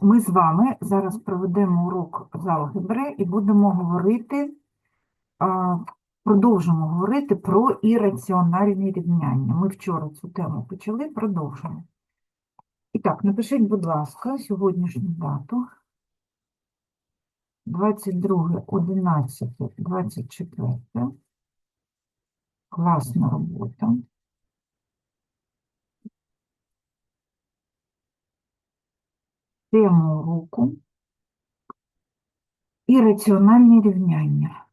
Ми з вами зараз проведемо урок з алгебри і будемо говорити, продовжимо говорити про ірраціональні рівняння. Ми вчора цю тему почали, продовжимо. І так, напишіть, будь ласка, сьогоднішню дату. 22, 11, 24. Класна робота. Тему уроку ірраціональні рівняння.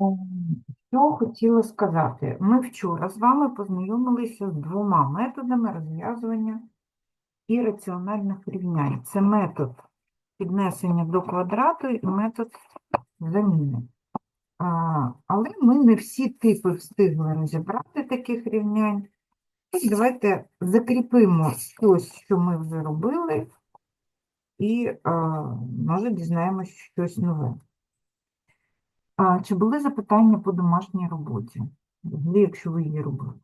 Ем, Що хотіла сказати? Ми вчора з вами познайомилися з двома методами розв'язування ірраціональних рівнянь. Це метод піднесення до квадрату і метод заміни. Але ми не всі типи встигли розібрати таких рівнянь. І давайте закріпимо щось, що ми вже робили, і, може, дізнаємося щось нове. Чи були запитання по домашній роботі? Якщо ви її робили?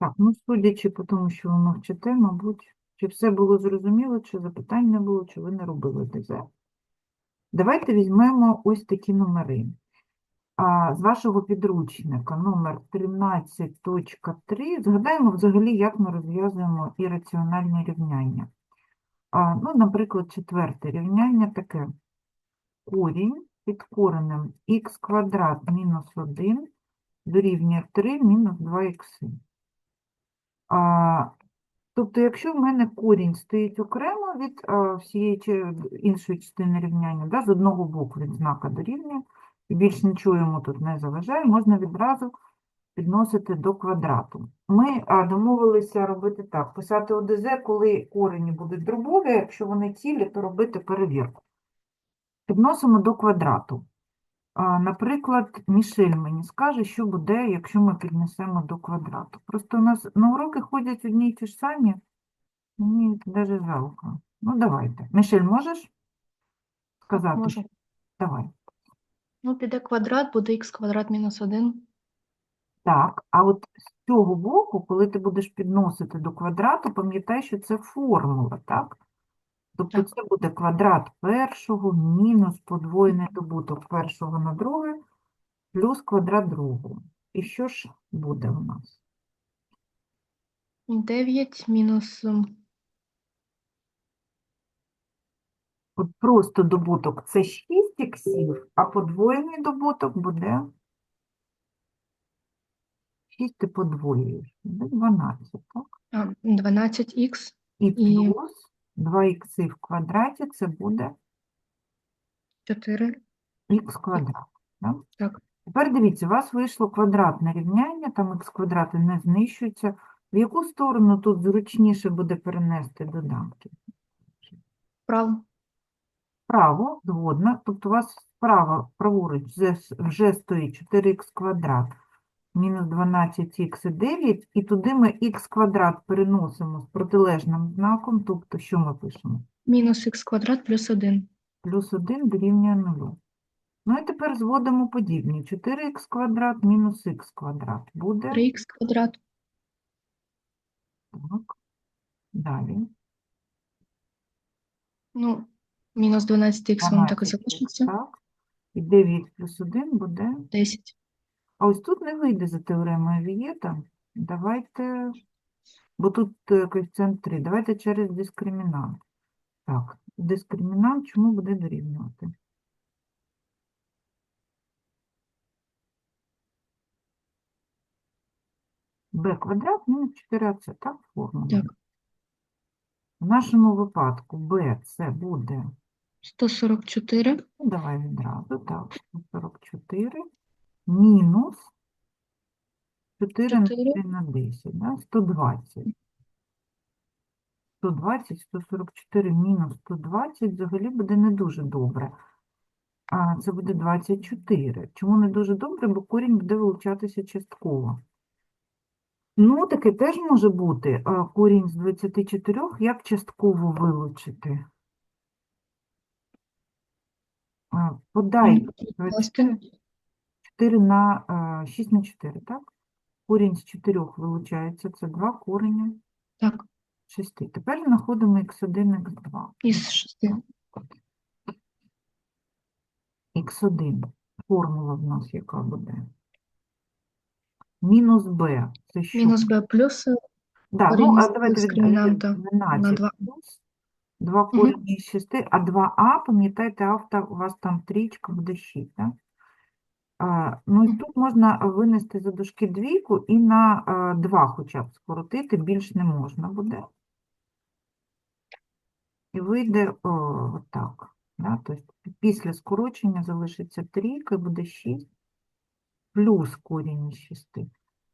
Так, ну, судячи по тому, що ви мовчите, мабуть, чи все було зрозуміло, чи запитань не було, чи ви не робили ДЗ. Давайте візьмемо ось такі номери. А, з вашого підручника номер 13.3. Згадаємо взагалі, як ми розв'язуємо ірраціональні рівняння. А, ну, наприклад, четверте рівняння таке. Корінь під коренем х квадрат мінус 1 дорівнює 3 мінус 2х. А, тобто, якщо в мене корінь стоїть окремо від а, всієї чи- іншої частини рівняння, да, з одного боку від знака дорівнює, і більш нічого йому тут не заважає, можна відразу підносити до квадрату. Ми а, домовилися робити так, писати ОДЗ, коли корені будуть дробові, якщо вони цілі, то робити перевірку. Підносимо до квадрату. Наприклад, Мішель мені скаже, що буде, якщо ми піднесемо до квадрату. Просто у нас на уроки ходять одні й ті ж самі, мені навіть жалко. Ну, давайте. Мішель, можеш сказати? Можу. Давай. Ну, піде квадрат, буде х квадрат мінус 1. Так, а от з цього боку, коли ти будеш підносити до квадрату, пам'ятай, що це формула, так? Тобто це буде квадрат першого мінус подвоєний добуток першого на друге плюс квадрат другого. І що ж буде у нас? 9 мінус От просто добуток це 6 іксів, а подвоєний добуток буде 6 ти подвоюєш, буде 12, так? а, 12х І І- плюс 2 ікси в квадраті це буде 4. х квадрат. Да? Так. Тепер дивіться, у вас вийшло квадратне рівняння, там х квадрати не знищуються. В яку сторону тут зручніше буде перенести доданки? Право. Вправо, згодна. Тобто у вас справа, праворуч вже стоїть 4х квадрат мінус 12х і 9, і туди ми х квадрат переносимо з протилежним знаком, тобто що ми пишемо? Мінус х квадрат плюс 1. Плюс 1 дорівнює 0. Ну і тепер зводимо подібні. 4х квадрат мінус х квадрат буде. 3х квадрат. Так. Далі. Ну, мінус 12х, воно так і 12х, залишиться. Так. І 9 плюс 1 буде. 10. А ось тут не вийде за теоремою Вієта. Давайте, бо тут е, коефіцієнт 3. Давайте через дискримінант. Так, дискримінант чому буде дорівнювати? b квадрат мінус 4ac, так, формула? Так. В нашому випадку b це буде 144 Ну, давай відразу, так, 44 мінус 4 на Чотири. на 10, да? 120. 120, 144 мінус 120 взагалі буде не дуже добре. А це буде 24. Чому не дуже добре? Бо корінь буде вилучатися частково. Ну, таке теж може бути. А корінь з 24 як частково вилучити? А, Подай 4 на 6 на 4, так? Корінь з 4 вилучається, це 2 кореня Так, 6. Тепер знаходимо х1, х2. із шести. х1. Формула в нас яка буде? Мінус b. Це що? Мінус b плюс Да, ну, корінь а з давайте від- дискримінанта від 12 на два. плюс 2 корені із 6, а 2а, пам'ятаєте, авто, у вас там трічка буде 6, так? Ну, і тут можна винести за дужки двійку і на а, 2 хоча б скоротити, більш не можна буде. І вийде отак. Да? Тобто після скорочення залишиться трійка, буде 6 плюс корінь із 6.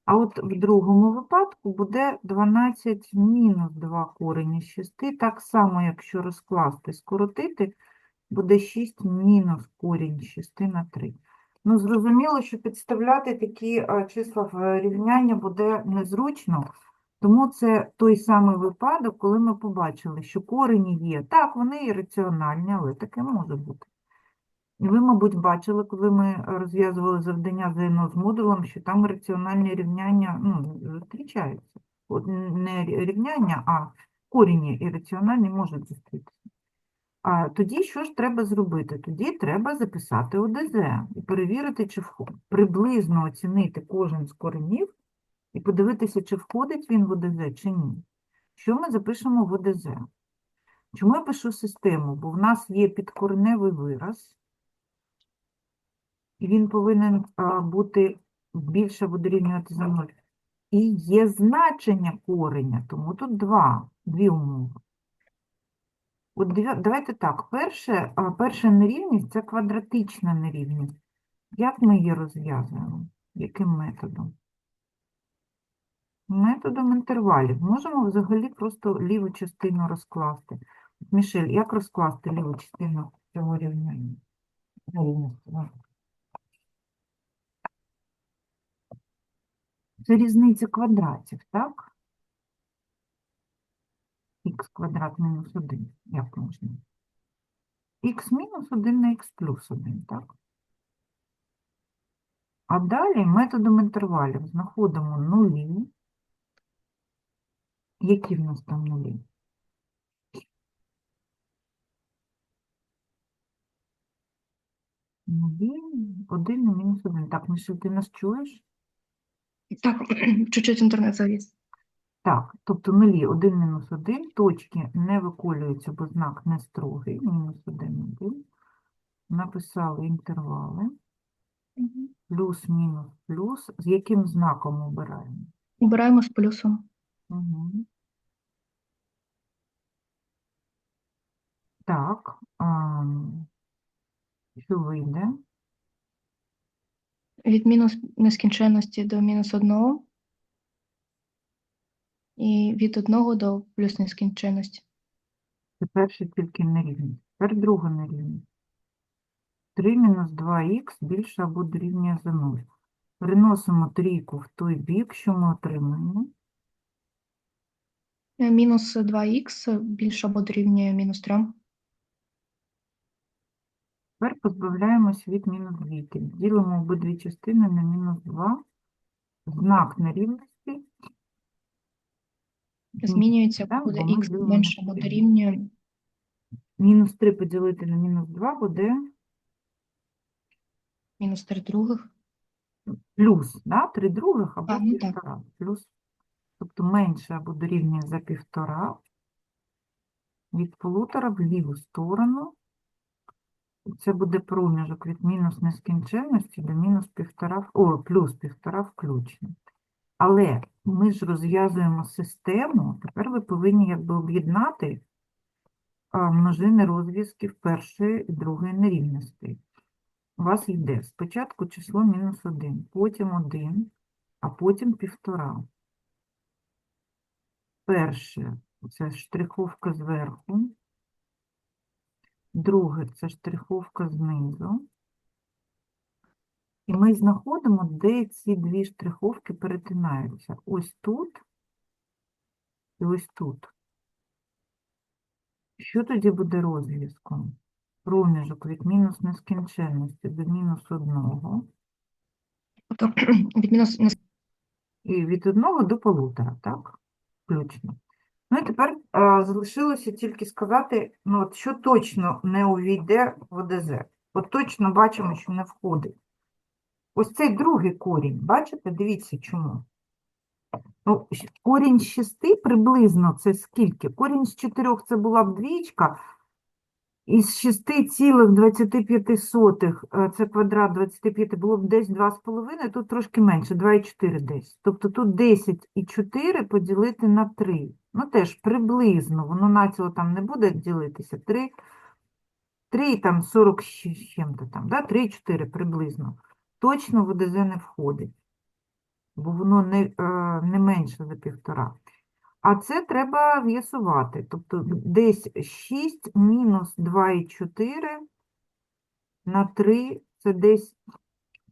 А от в другому випадку буде 12 мінус 2 корінь із 6. Так само, якщо розкласти, скоротити, буде 6 мінус корінь із 6 на 3. Ну, зрозуміло, що підставляти такі числа в рівняння буде незручно, тому це той самий випадок, коли ми побачили, що корені є. Так, вони і раціональні, але таке може бути. І ви, мабуть, бачили, коли ми розв'язували завдання ЗНО з модулем, що там раціональні рівняння ну, зустрічаються. От не рівняння, а корені і раціональні можуть зустрітися. А тоді що ж треба зробити? Тоді треба записати ОДЗ і перевірити, чи приблизно оцінити кожен з коренів і подивитися, чи входить він в ОДЗ, чи ні. Що ми запишемо в ОДЗ? Чому я пишу систему? Бо в нас є підкореневий вираз, і він повинен бути більше або за 0. І є значення кореня, тому тут два, дві умови. От давайте так, перше, перша нерівність – це квадратична нерівність. Як ми її розв'язуємо? Яким методом? Методом інтервалів. Можемо взагалі просто ліву частину розкласти. Мішель, як розкласти ліву частину цього? Нерівності. Це різниця квадратів, так? Х квадрат мінус 1. Як можна? х мінус 1 на х плюс 1, так? А далі методом інтервалів знаходимо нулі. Які в нас там нулі? Нулі, 1 і мінус 1. Так, Мишель, ти нас чуєш? Так, чуть-чуть інтернет завис. Так, тобто нулі 1 мінус 1, точки не виколюються, бо знак не строгий, мінус 1, 1. Написали інтервали, плюс, мінус, плюс. З яким знаком обираємо? Убираємо з плюсом. Угу. Так, а, що вийде? Від мінус нескінченності до мінус одного. І від одного до плюс нескінченності. Це перша тільки нерівність. Тепер друга нерівність. 3 мінус 2х більше або дорівнює за 0. Переносимо трійку в той бік, що ми отримаємо. Е, Мінус 2х більше або дорівнює мінус 3. Тепер позбавляємось від мінус двійки. Ділимо обидві частини на мінус 2. Знак нерівності. Змінюється, так, буде бо ми х ділимо менше або три. дорівнює Мінус 3 поділити на мінус 2 буде мінус 3 других. плюс, да? 3 других або А, ну так. півтора. Плюс, тобто менше або дорівнює за півтора. Від полутора в ліву сторону. І Це буде проміжок від мінус нескінченності до мінус півтора, о, плюс півтора включно. Але ми ж розв'язуємо систему, тепер ви повинні якби об'єднати множини розв'язків першої і другої нерівності. У вас йде спочатку число мінус 1, потім 1, а потім півтора. Перше це штриховка зверху, друге це штриховка знизу, І ми знаходимо, де ці дві штриховки перетинаються. Ось тут і ось тут. Що тоді буде розв'язком? Проміжок від мінус нескінченності до мінус одного. Тобто від мінус І від одного до полутора, так? Включно. Ну і тепер а, залишилося тільки сказати, ну, от, що точно не увійде в ОДЗ. От точно бачимо, що не входить. Ось цей другий корінь, бачите? Дивіться, чому. Ну, корінь з 6 приблизно це скільки? Корінь з 4 це була б двічка, із 6,25 е, це квадрат 25 було б десь 2,5, тут трошки менше, 2,4 десь. Тобто тут 10 і 4 поділити на 3. Ну теж приблизно, воно націло там не буде ділитися. 3, 3 там 40 з чим-то там, да? 3 і 4 приблизно. Точно в ОДЗ не входить, бо воно не, е, не менше за півтора. А це треба з'ясувати. Тобто десь 6 мінус 2,4 на 3, це десь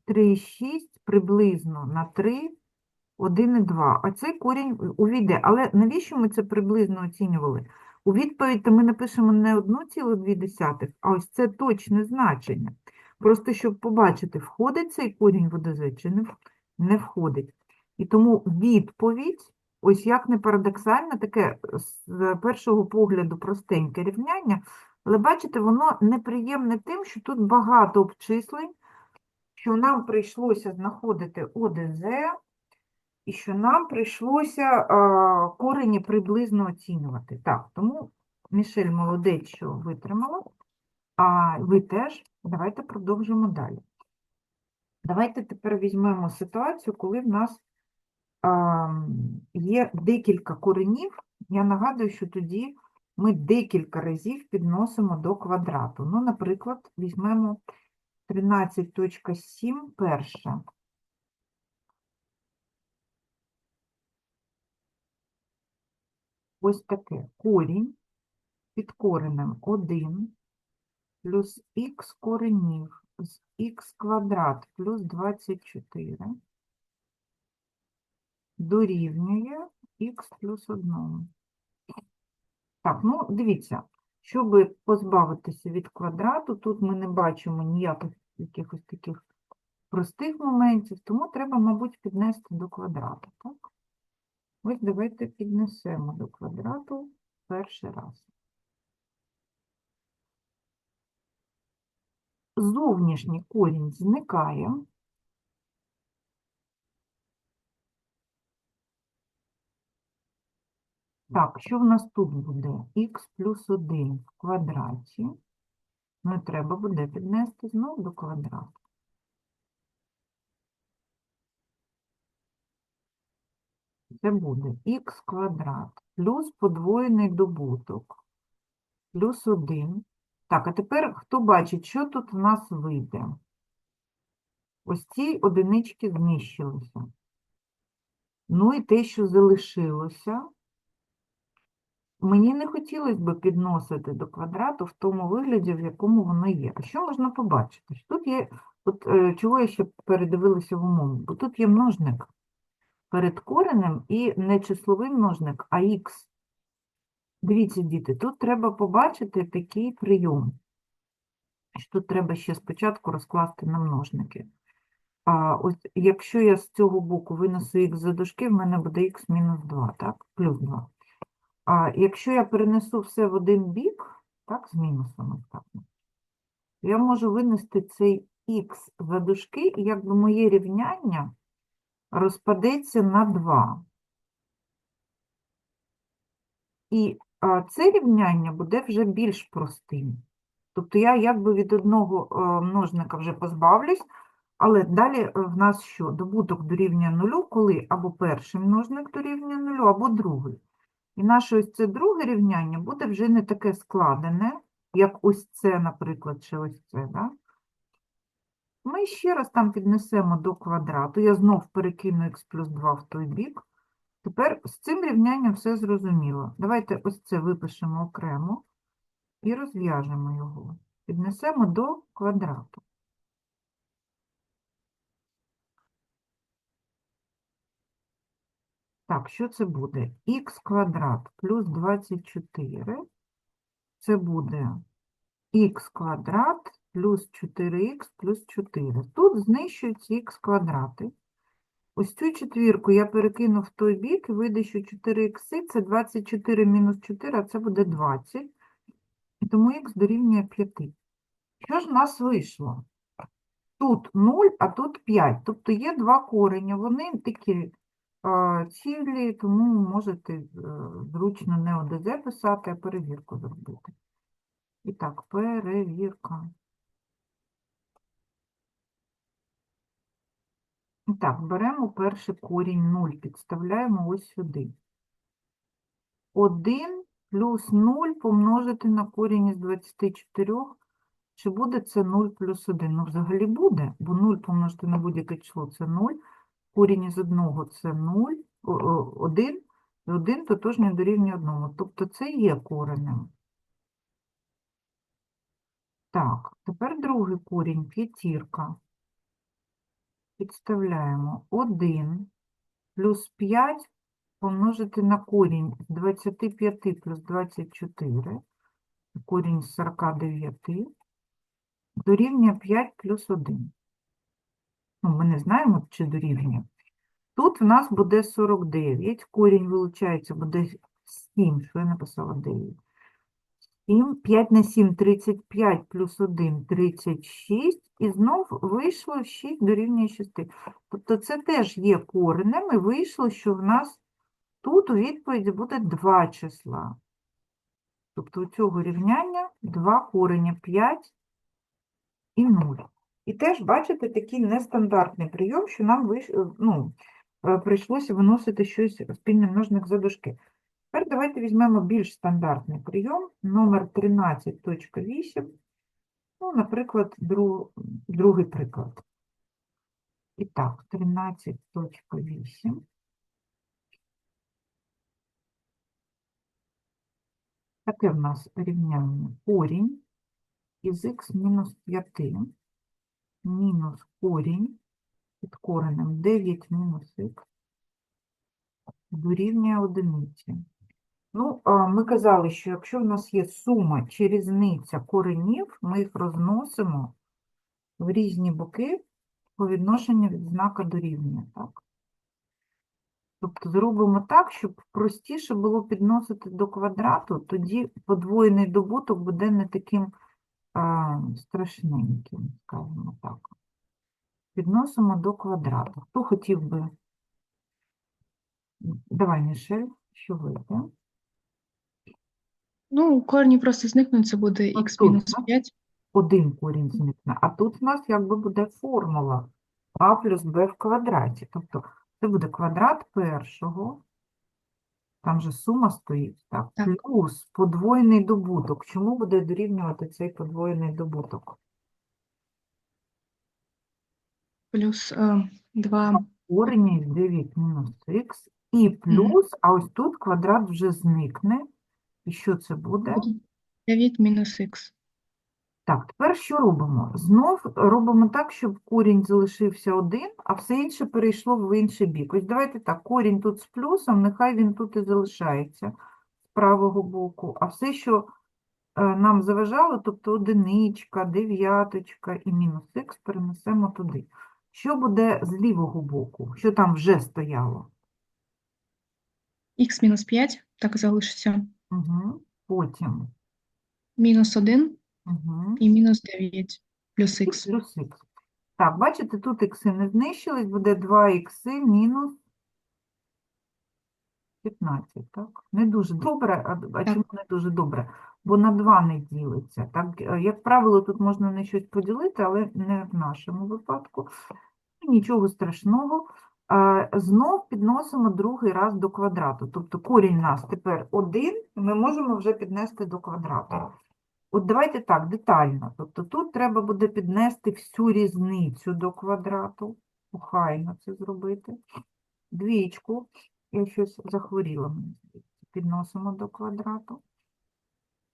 3,6 приблизно на 3, 1,2. А цей корінь увійде. Але навіщо ми це приблизно оцінювали? У відповідь ми напишемо не 1,2, а ось це точне значення. Просто щоб побачити, входить цей корінь в чи не, входить. І тому відповідь Ось як не парадоксально, таке з першого погляду простеньке рівняння, але бачите, воно неприємне тим, що тут багато обчислень, що нам прийшлося знаходити ОДЗ, і що нам прийшлося корені приблизно оцінювати. Так, тому Мішель молодець, що витримала, а ви теж. Давайте продовжимо далі. Давайте тепер візьмемо ситуацію, коли в нас ам, є декілька коренів. Я нагадую, що тоді ми декілька разів підносимо до квадрату. Ну, наприклад, візьмемо 13.7 перша. Ось таке корінь під коренем 1 плюс х коренів з х квадрат плюс 24 дорівнює х плюс 1. Так, ну дивіться, щоб позбавитися від квадрату, тут ми не бачимо ніяких якихось таких простих моментів, тому треба, мабуть, піднести до квадрату. Так? Ось давайте піднесемо до квадрату перший раз. Зовнішній корінь зникає. Так, що в нас тут буде? х плюс 1 в квадраті. Ну, треба буде піднести знову до квадрату. Це буде х квадрат плюс подвоєний добуток плюс 1. Так, а тепер хто бачить, що тут в нас вийде? Ось ці одинички знищилися. Ну і те, що залишилося, мені не хотілося б підносити до квадрату в тому вигляді, в якому воно є. А що можна побачити? Тут є, от, е, чого я ще передивилася в умову, бо тут є множник перед коренем і не числовий множник, а х. Дивіться, діти, тут треба побачити такий прийом, що тут треба ще спочатку розкласти на множники. А ось якщо я з цього боку винесу х за дужки, в мене буде х мінус 2, так? Плюс 2. А якщо я перенесу все в один бік, так, з мінусом, так, я можу винести цей х за дужки, і якби моє рівняння розпадеться на 2. І це рівняння буде вже більш простим. Тобто я якби від одного е, множника вже позбавлюсь, але далі е, в нас що? Добуток дорівнює нулю, коли або перший множник дорівнює нулю, або другий. І наше ось це друге рівняння буде вже не таке складене, як ось це, наприклад, чи ось це. Да? Ми ще раз там піднесемо до квадрату. Я знов перекину х плюс 2 в той бік. Тепер з цим рівнянням все зрозуміло. Давайте ось це випишемо окремо і розв'яжемо його. Піднесемо до квадрату. Так, що це буде? Х квадрат плюс 24. Це буде х квадрат плюс 4х плюс 4. Тут знищуються х квадрати. Ось цю четвірку я перекину в той бік і вийде, що 4х це 24 мінус 4, а це буде 20. І тому х дорівнює 5. Що ж в нас вийшло? Тут 0, а тут 5. Тобто є два корення. Вони такі а, цілі, тому можете е, зручно не ОДЗ писати, а перевірку зробити. І так, перевірка. Так, беремо перший корінь 0, підставляємо ось сюди. 1 плюс 0 помножити на корінь із 24. Чи буде це 0 плюс 1? Ну, взагалі буде, бо 0 помножити на будь-яке число – це 0. Корінь із 1 – це 0, 1, і 1 тотожний дорівнює 1. Тобто це є коренем. Так, тепер другий корінь, п'ятірка. Підставляємо 1 плюс 5 помножити на корінь з 25 плюс 24, корінь з 49, дорівнює 5 плюс 1. Ну, ми не знаємо, чи дорівнює. Тут в нас буде 49, корінь вилучається, буде 7, що я написала 9. 7, 5 на 7 – 35, плюс 1 – 36, і знов вийшло 6 дорівнює 6. Тобто це теж є коренем, і вийшло, що в нас тут у відповіді буде 2 числа. Тобто у цього рівняння 2 корення 5 і 0. І теж, бачите, такий нестандартний прийом, що нам виш... ну, е, прийшлося виносити щось спільний множник за дужки. Тепер давайте візьмемо більш стандартний прийом, номер 13.8. Ну, наприклад, дру... другий приклад. І так, 13.8. Таке в нас рівняння корінь із х мінус 5 мінус корінь під коренем 9 мінус х дорівнює одиниці. Ну, ми казали, що якщо в нас є сума чи різниця коренів, ми їх розносимо в різні боки по відношенню від знака дорівнює. Так? Тобто зробимо так, щоб простіше було підносити до квадрату, тоді подвоєний добуток буде не таким а, страшненьким, скажімо так. Підносимо до квадрату. Хто хотів би? Давай, Мішель, що вийде? Ну, корені просто зникнуть, це буде Ну, х мінус так? 5. Один корінь зникне. А тут у нас якби буде формула а плюс b в квадраті. Тобто це буде квадрат першого, там же сума стоїть, так, Так. плюс подвоєний добуток. Чому буде дорівнювати цей подвоєний добуток? плюс е, 2 Корінь 9 мінус х і плюс, а ось тут квадрат вже зникне. І що це буде? 9 мінус х. Так, тепер що робимо? Знов робимо так, щоб корінь залишився один, а все інше перейшло в інший бік. Ось давайте так, корінь тут з плюсом, нехай він тут і залишається з правого боку, а все, що е, нам заважало, тобто одиничка, дев'яточка і мінус х перенесемо туди. Що буде з лівого боку? Що там вже стояло? х мінус 5, так і залишиться. Угу. Потім. Мінус 1 Угу. і мінус 9 плюс І х. плюс х. Так, бачите, тут ікси не знищились, буде 2 ікси мінус 15, так? Не дуже добре, а, а чому не дуже добре? Бо на 2 не ділиться. Так, Е, як правило, тут можна на щось поділити, але не в нашому випадку. Нічого страшного. Знов підносимо другий раз до квадрату. Тобто корінь у нас тепер 1, ми можемо вже піднести до квадрату. От давайте так, детально. Тобто тут треба буде піднести всю різницю до квадрату. Охайно це зробити. Двічку. Я щось захворіла. мені. Підносимо до квадрату.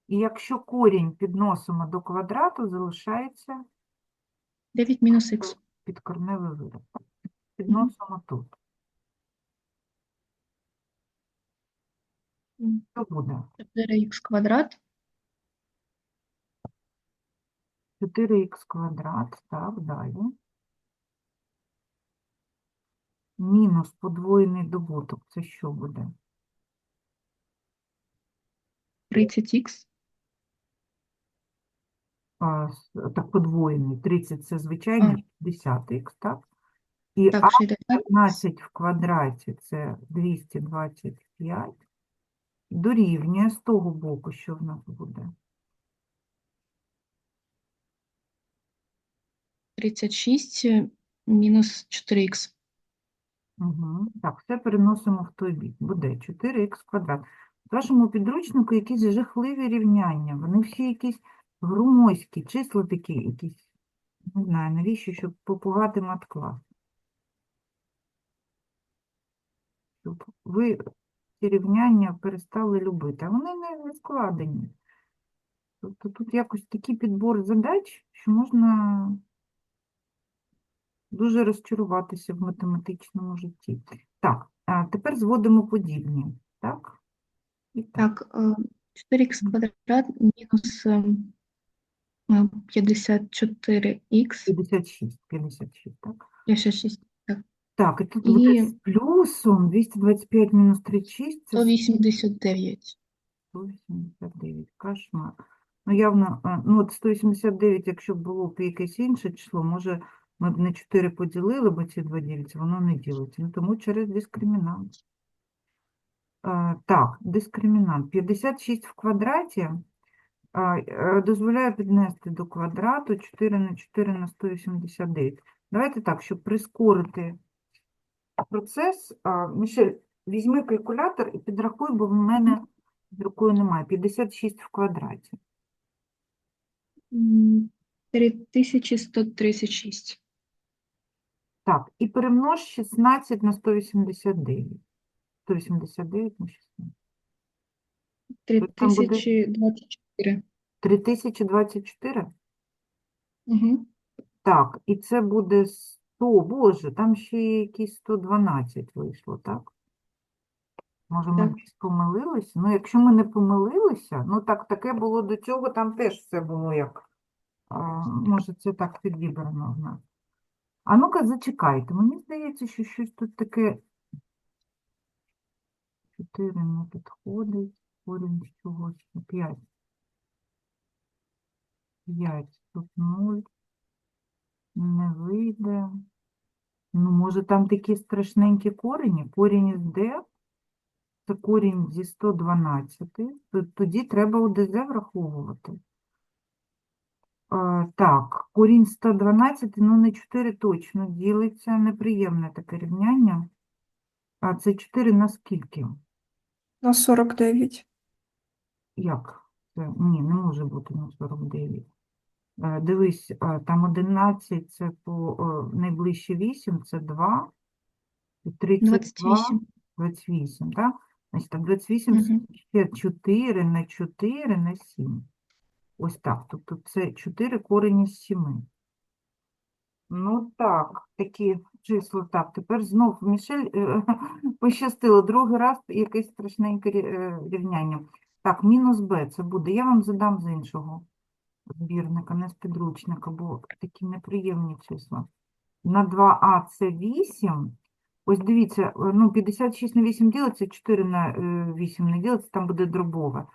І якщо корінь підносимо до квадрату, залишається 9 мінус х. підкорневий вираз. Підносимо тут. Що буде? 4х квадрат 4х квадрат, так, далі. Мінус подвоєний добуток, це що буде? 30х А, так, подвоєний. 30 це звичайний 60х, так? І так а 60 15 в квадраті це 225. Дорівнює з того боку, що в нас буде? 36 мінус 4х. Угу. Так, все переносимо в той бік. Буде 4х квадрат. В вашому підручнику якісь жахливі рівняння. Вони всі якісь громоздкі, числа такі якісь. Не знаю, навіщо, щоб попугати матклас. Щоб ви ці рівняння перестали любити. А вони не складені. Тобто тут якось такий підбор задач, що можна дуже розчаруватися в математичному житті. Так, а тепер зводимо подібні. Так? І так. Так, е, 4х квадрат мінус е, е, 54х 56, 56, так? 56, Так, і тут І- буде з плюсом 225 мінус 36, це 189. 189, кошмар. Ну, явно, а, ну, от 189, якщо б було б якесь інше число, може, ми б на 4 поділили, бо ці два діляться, воно не ділиться. Ну, тому через дискримінант. А, так, дискримінант. 56 в квадраті а, е, дозволяє піднести до квадрату 4 на 4 на 189. Давайте так, щоб прискорити процес, Мішель, візьми калькулятор і підрахуй, бо в мене з рукою немає. 56 в квадраті. 3136. Так, і перемнож 16 на 189. 189 на 16. там 3024. 3024? Угу. Так, і це буде 100, боже, там ще якісь 112 вийшло, так? Може, ми десь помилилися? Ну, якщо ми не помилилися, ну так, таке було до цього, там теж все було як, а, може, це так підібрано в нас. А ну-ка, зачекайте, мені здається, що щось тут таке 4 не підходить, корінь з чогось, 5. 5, тут 0, не вийде. Ну, може, там такі страшненькі корені, корінь із D, це корінь зі 112, тоді треба ОДЗ враховувати. Е, так, корінь 112, ну не 4 точно ділиться, неприємне таке рівняння. А це 4 на скільки? На 49. Як? Це, ні, не може бути на 49. Е, Дивись, е, там 11 це по е, найближче 8, це 2. І 32, 28. 28, так? Значить, так, 28 це Мгм. ще 4 на 4 на 7. Ось так. Тобто це 4 корені з 7. Ну так, такі числа. Так, тепер знов Мішель пощастило. Другий раз якесь страшненьке рівняння. Так, мінус b це буде. Я вам задам з іншого збірника, не з підручника, бо такі неприємні числа. На 2а це 8. Ось дивіться, е, ну 56 на 8 ділиться, 4 на е, 8 не ділиться, там буде дробове.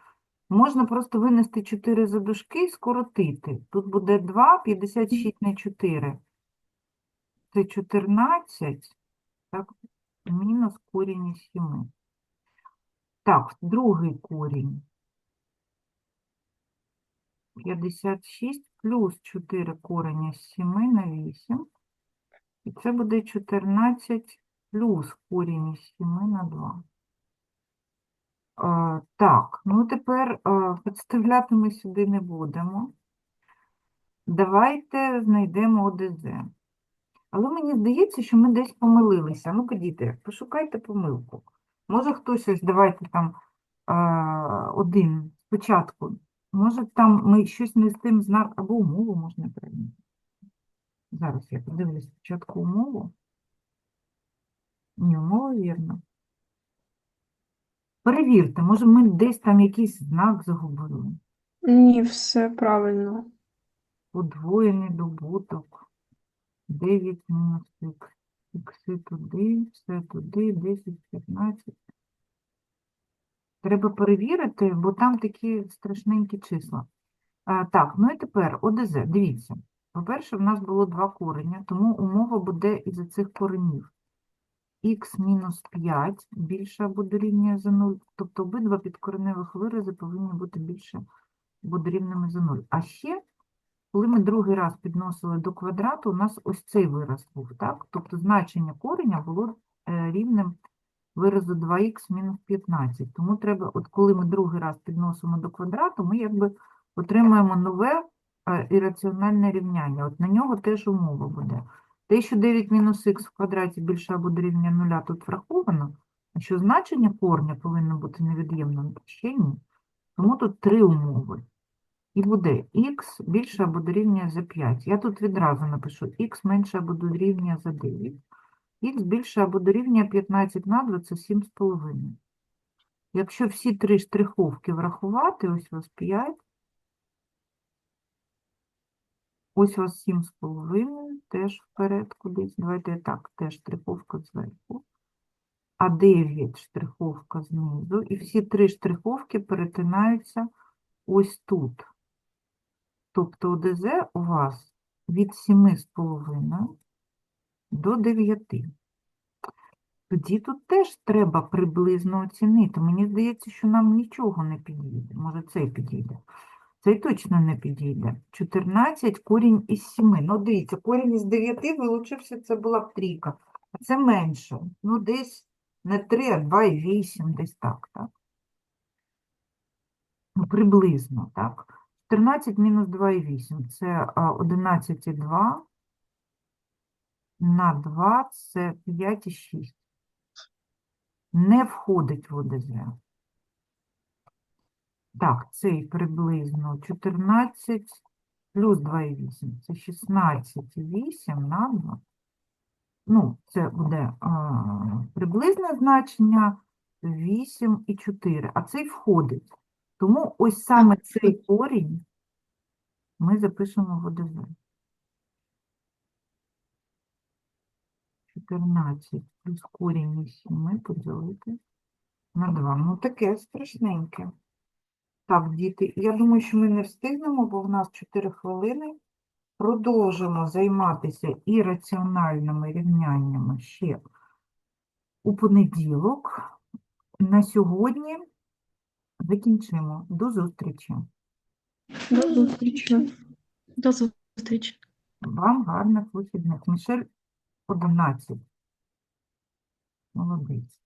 Можна просто винести 4 за дужки і скоротити. Тут буде 2, 56 на 4. Це 14, так, мінус корінь із 7. Так, другий корінь. 56 плюс 4 корення з 7 на 8. І це буде 14 плюс корінь із 7 на 2. Е, так, ну тепер е, підставляти ми сюди не будемо. Давайте знайдемо ОДЗ. Але мені здається, що ми десь помилилися. Ну-ка, діти, пошукайте помилку. Може хтось ось, давайте там е, один спочатку. Може там ми щось не з тим знак, або умову можна правильно. Зараз я подивлюсь спочатку умову. Ні, умова вірно. Перевірте, може ми десь там якийсь знак загубили. Ні, все правильно. Подвоєний добуток. 9 мінус х. Ікси туди, все туди, 10, 15. Треба перевірити, бо там такі страшненькі числа. А, так, ну і тепер ОДЗ. Дивіться. По-перше, в нас було два корення, тому умова буде із цих коренів. х мінус 5 більше або дорівнює за 0. Тобто обидва підкореневих вирази повинні бути більше або дорівнювати за 0. А ще, коли ми другий раз підносили до квадрату, у нас ось цей вираз був, так? Тобто значення кореня було е, рівним виразу 2х мінус 15. Тому треба, от коли ми другий раз підносимо до квадрату, ми якби отримаємо нове е, ірраціональне рівняння. От на нього теж умова буде. Те, що 9 мінус х в квадраті більше або дорівнює 0 тут враховано, а що значення корня повинно бути невід'ємним, ще ні. Тому тут три умови. І буде х більше або дорівнює за 5. Я тут відразу напишу х менше або дорівнює за 9. Х більше або дорівнює 15 на 2 – це 7,5. Якщо всі три штриховки врахувати, ось у вас 5, ось у вас 7,5, теж вперед кудись. Давайте так, теж штриховка зверху. А 9 штриховка знизу. І всі три штриховки перетинаються ось тут. Тобто ОДЗ у вас від 7,5 до 9. Тоді тут теж треба приблизно оцінити. Мені здається, що нам нічого не підійде. Може, цей підійде. Цей точно не підійде. 14 корінь із 7. Ну, дивіться, корінь із 9 вилучився, це була б трійка. А це менше. Ну, десь не 3, а 2,8, десь так, так? Ну, приблизно, так? 14 мінус 2,8 – це 11,2 на 2 – це 5,6. Не входить в ОДЗ. Так, цей приблизно 14 плюс 2,8 – це 16,8 на 2. Ну, це буде а, приблизне значення 8,4, а цей входить. Тому ось саме цей корінь ми запишемо в ОДЗ. 14 плюс корінь із 7 поділити на 2. Ну, таке страшненьке. Так, діти, я думаю, що ми не встигнемо, бо в нас 4 хвилини. Продовжимо займатися ірраціональними рівняннями ще у понеділок. На сьогодні закінчимо. До зустрічі. До зустрічі. До зустрічі. Вам гарних вихідних. Мішель 11. Молодець.